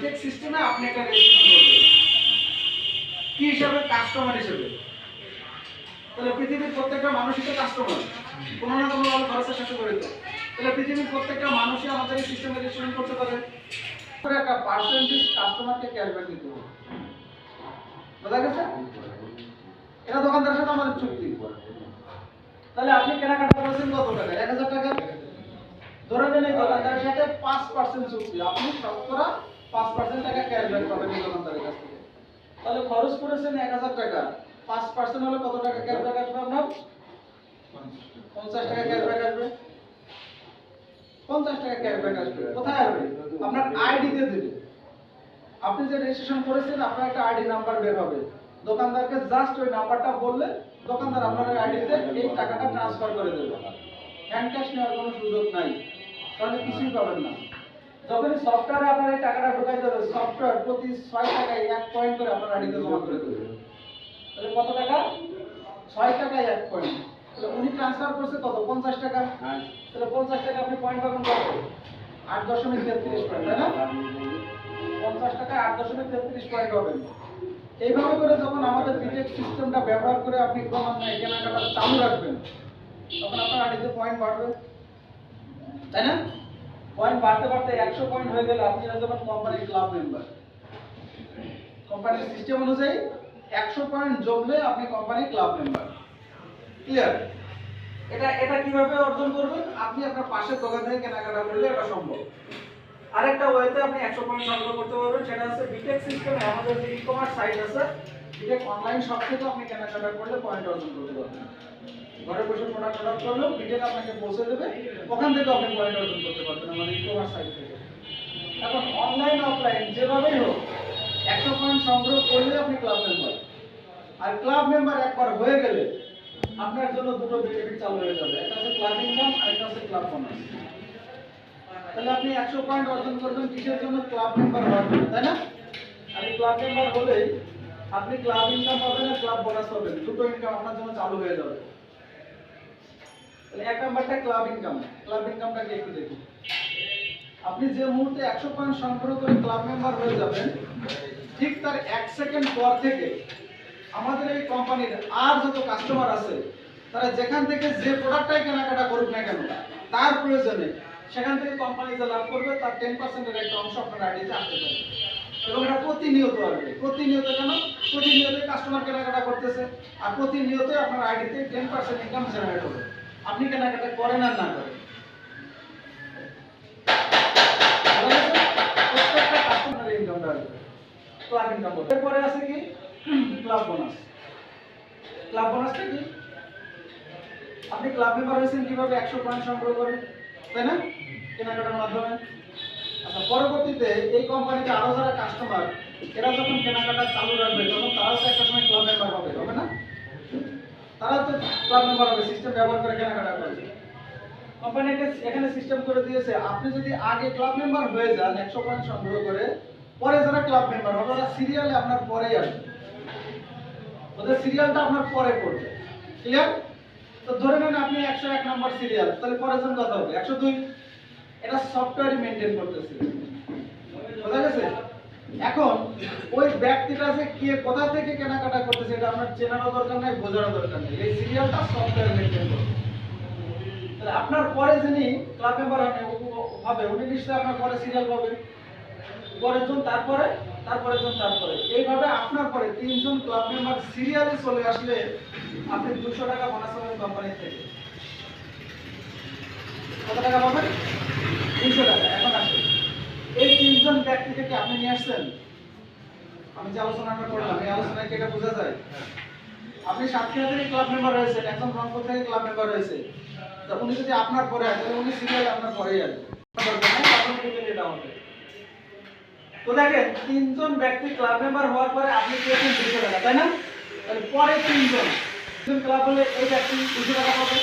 B Tech সিস্টেমে আপনি একটা রেজিস্ট্রেশন করবেন। কি হিসাবে? কাস্টমার হিসেবে। তাহলে পৃথিবীর প্রত্যেকটা মানুষই তো কাস্টমার কোনো না কোনো ভাবে খরচের সাথে জড়িত। তাহলে পৃথিবীর প্রত্যেকটা মানুষই আমাদের এই সিস্টেমে রেজিস্ট্রেশন করতে পারে। একটা পার্সেন্টেজ কাস্টমারকে ক্যাশব্যাক দিতে হবে। বোঝা গেছে? এটা দোকানদারের সাথে আমাদের চুক্তি। তাহলে আপনি কেনাকাটা করেছেন কত টাকা? এক হাজার টাকা। ধরে নেন এই দোকানদারের সাথে পাঁচ পার্সেন্ট চুক্তি। আপনি শতকরা পাঁচ পার্সেন্ট টাকা ক্যাশব্যাক পাবেন দোকানদারের কাছ থেকে। তাহলে খরচ করেছেন এক হাজার টাকা। পাঁচ পার্সেন্ট হলে কত টাকা ক্যাশব্যাক আসবে আপনার? পঞ্চাশ টাকা ক্যাশব্যাক আসবে। পঞ্চাশ টাকা ক্যাশব্যাক আসবে। কোথায় আসবে? আপনার আইডিতে দেবে। আপনি যে রেজিস্ট্রেশন করেছেন, আপনার একটা আইডি নাম্বার বের হবে। দোকানদারকে জাস্ট ওই নাম্বারটা বললে দোকানদার আপনার আইডিতে এই টাকাটা ট্রান্সফার করে দেবে। হ্যান্ড ক্যাশ নেওয়ার কোনো সুযোগ নাই। তাহলে কিছুই পাবেন না। যখনই সফটওয়্যারে আপনার এই টাকাটা ঢোকাই দেবে সফটওয়্যার প্রতি ছয় টাকায় এক পয়েন্ট করে আপনার আইডিতে জমা করে দেবে। তাহলে কত টাকা? ছয় টাকায় এক পয়েন্ট তাহলে উনি ট্রান্সফার করছে কত? পঞ্চাশ টাকা? তাহলে পঞ্চাশ টাকা আপনি পয়েন্ট পাবেন কত? আট দশমিক তেত্রিশ পয়েন্ট তাই না? পঞ্চাশ টাকায় আট দশমিক তেত্রিশ পয়েন্ট হবেন এইভাবে করে যখন আমাদের বিটেক সিস্টেমটা ব্যবহার করে আপনি ক্রমান্বয়ে কেনাকাটা চালু রাখবেন তখন আপনার আড়িতে পয়েন্ট বাড়বে। তাই না? পয়েন্ট বাড়তে বাড়তে একশো পয়েন্ট হয়ে গেলে। আপনি হয়ে কোম্পানির ক্লাব মেম্বার কোম্পানির সিস্টেম অনুযায়ী একশো পয়েন্ট জমলে আপনি কোম্পানির ক্লাব মেম্বার ক্লিয়ার এটা এটা কীভাবে অর্জন করবেন? আপনি আপনার পাশের দোকান থেকে কেনাকাটা করলে এটা সম্ভব। আরেকটা ওয়েতে আপনি একশো পয়েন্ট সংগ্রহ করতে পারবেন। সেটা হচ্ছে বিটেক সিস্টেমে আমাদের যে ই কমার্স সাইট আছে বিটেক অনলাইন শপ থেকে আপনি কেনাকাটা করলে পয়েন্ট অর্জন করতে পারবেন। ঘরে বসে প্রোডাক্ট অর্ডার করলেও বিটেক আপনাকে পৌঁছে দেবে। ওখান থেকে আপনি পয়েন্ট অর্জন করতে পারবেন আমাদের ই কমার্স সাইট থেকে। এখন অনলাইন অফলাইন যেভাবেই হোক, একশো পয়েন্ট সংগ্রহ করলে আপনি ক্লাব মেম্বার আর ক্লাব মেম্বার একবার হয়ে গেলে আপনার জন্য দুটো বেনিফিট চালু হয়ে যাবে। একটা হচ্ছে ক্লাব ইনকাম আর একটা হচ্ছে ক্লাব বোনাস তাহলে আপনি একশো পয়েন্ট অর্জন করবেন কিসের জন্য? ক্লাব মেম্বার হওয়ার জন্য, তাই না? আর ক্লাব মেম্বার হলেই আপনি ক্লাব ইনকাম পাবেন আর ক্লাব বোনাস পাবেন। দুটো ইনকাম আপনার জন্য চালু হয়ে যাবে। তাহলে এক নাম্বারটা ক্লাব ইনকাম, ক্লাব ইনকামটাকে একটু দেখুন। আপনি যে মুহূর্তে একশো পয়েন্ট সংগ্রহ করে ক্লাব মেম্বার হয়ে যাবেন, ঠিক তার এক সেকেন্ড পর থেকে আমাদের এই কোম্পানির আর যত কাস্টমার আছে, তারা যেখান থেকে যে প্রোডাক্টটাই কেনাকাটা করুক না কেন, তার প্রয়োজনে সেখান থেকে কোম্পানি যে লাভ করবে, তার টেন পার্সেন্টের একটা অংশ আপনার আইডিতে আসতে পারে। এবং এটা প্রতিনিয়ত আসবে। প্রতিনিয়ত কেন? প্রতিনিয়ত কাস্টমার কেনাকাটা করতেছে, আর প্রতিনিয়ত আপনার আইডিতে টেন পার্সেন্ট ইনকাম জেনারেট হবে। আপনি কেনাকাটা করেন আর না করেন? Club bonus. কি? আপনি ক্লাব কীভাবে? একশো পয়েন্ট সংগ্রহ করে, তাই না? কেনাকাটার মাধ্যমে। আচ্ছা পরবর্তীতে এই কোম্পানিতে আরও যারা কাস্টমার এরা যখন কেনাকাটা চালু রাখবে, তখন তারাও একটা সময় ক্লাব মেম্বার হবে হবে তারা তো ক্লাব মেম্বার সিস্টেম ব্যবহার করে কেনাকাটা করবে কোম্পানিকে এখানে সিস্টেম করে দিয়েছে, আপনি যদি আগে ক্লাব মেম্বার হয়ে যান, একশো পয়েন্ট সংগ্রহ করে, পরে যারা ক্লাব মেম্বার হবে, ওরা সিরিয়ালে আপনার পরেই আসবে। ওদের সিরিয়ালটা আপনার পরে পড়বে। ক্লিয়ার তো ধরে নেন আপনি একশো এক নম্বর সিরিয়াল তাহলে পরের জন কত হবে। একশো দুই, এটা সফটওয়্যার মেনটেন করতেছে। বোঝা গেছে? এখন ওই ব্যক্তিটা যে কে, কোথা থেকে কেনাকাটা করতেছে এটা আপনার চেনারও দরকার নাই, বোঝারও দরকার নেই। এই সিরিয়ালটা সফটওয়্যার মেনটেন করবে তাহলে আপনার পরে যিনি ক্লাব মেম্বার হবে, উনি নিশ্চয়ই আপনার পরে সিরিয়াল পাবে পরের জন তারপরে তারপরের জন তারপরে। এইভাবে আপনার পরে তিনজন ক্লাব মেম্বার সিরিয়ালে চলে আসলে আপনি দুশো টাকা বোনাস পাবেন কোম্পানি থেকে। কত টাকা পাবেন তিনশো টাকা এখন আসবে এই তিনজন কি আপনি নিয়ে আসছেন? আমি যে আলোচনাটা করলাম, এই আলোচনায় কি এটা বোঝা যায়? আপনি সাতক্ষীরা ক্লাব মেম্বার হয়েছেন একজন রংপুর থেকে ক্লাব মেম্বার হয়েছে তা উনি যদি আপনার পরে আসে উনি সিরিয়ালে আপনার পরেই আসবে। তো দেখেন, তিনজন ব্যক্তি ক্লাব মেম্বার হওয়ার পরে আপনি পেয়েছেন দুশো টাকা, তাই না? পরে তিনজন। তিনজন ক্লাব হলে এই ব্যক্তি দুশো টাকা পাবে,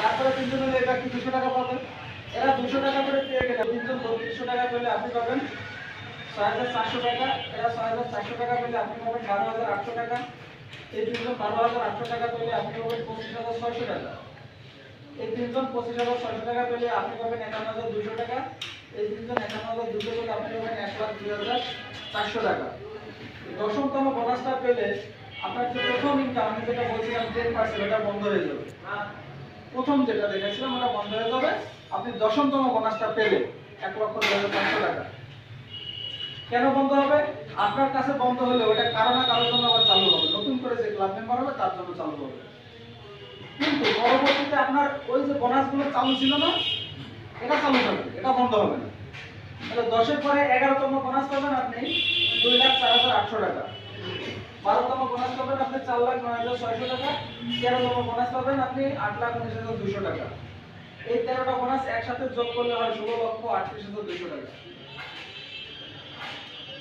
তারপরে তিনজন হলে এই ব্যক্তি দুশো টাকা পাবে। এরা দুশো টাকা করে পেয়ে গেলে, তিনজন বত্রিশশো টাকা পেলে আপনি পাবেন ছয় হাজার চারশো টাকা এরা ছয় হাজার চারশো টাকা পেলে আপনি পাবেন বারো হাজার আটশো টাকা। এই বারো হাজার আটশো টাকা পেলে আপনি পাবেন পঁচিশ হাজার ছয়শো টাকা। এই পঁচিশ হাজার টাকা পেলে আপনি পাবেন একান্ন হাজার দুশো টাকা। এই একান্ন হাজার দুশো করলে আপনি পাবেন এক লাখ হাজার টাকা। দশমতম বোনাসটা পেলে আপনার যে প্রথম ইনকাম আমি যেটা বলছিলাম টেন পার্সেন্ট ওটা বন্ধ হয়ে যাবে। প্রথম যেটা দেখেছিলাম, ওটা বন্ধ হয়ে যাবে। আপনি দশমতম বোনাসটা পেলে এক লক্ষ দুই হাজার টাকা। কেন বন্ধ হবে? আপনার কাছে বন্ধ হলে ওটা কারও না কারোর জন্য আবার চালু হবে। নতুন করে যে ক্লাব মেম্বার হবে, তার জন্য চালু হবে। কিন্তু পরবর্তীতে আপনার ওই যে বোনাসগুলো চালু ছিল না, এটা চালু থাকবে এটা বন্ধ হবে না। তাহলে দশের পরে এগারোতম বোনাস পাবেন আপনি দুই লাখ চার হাজার আটশো টাকা। বারোতম বোনাস পাবেন আপনি চার লাখ নয় হাজার ছয়শো টাকা। তেরোতম বোনাস পাবেন আপনি আট লাখ উনিশ হাজার দুশো টাকা। এই তেরোটা বোনাস একসাথে যোগ করলে হয় ষোলো লক্ষ আটত্রিশ হাজার দুশো টাকা।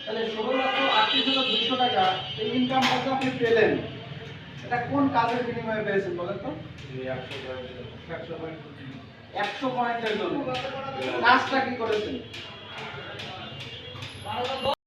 তাহলে ষোলো লক্ষ আটত্রিশ হাজার দুশো টাকা এই ইনকাম হয়তো আপনি পেলেন? এটা কোন কাজের বিনিময়ে পেয়েছেন বলেন তো? একশো পয়েন্টের জন্য। হ্যাঁ। কাজটা কি করেছেন?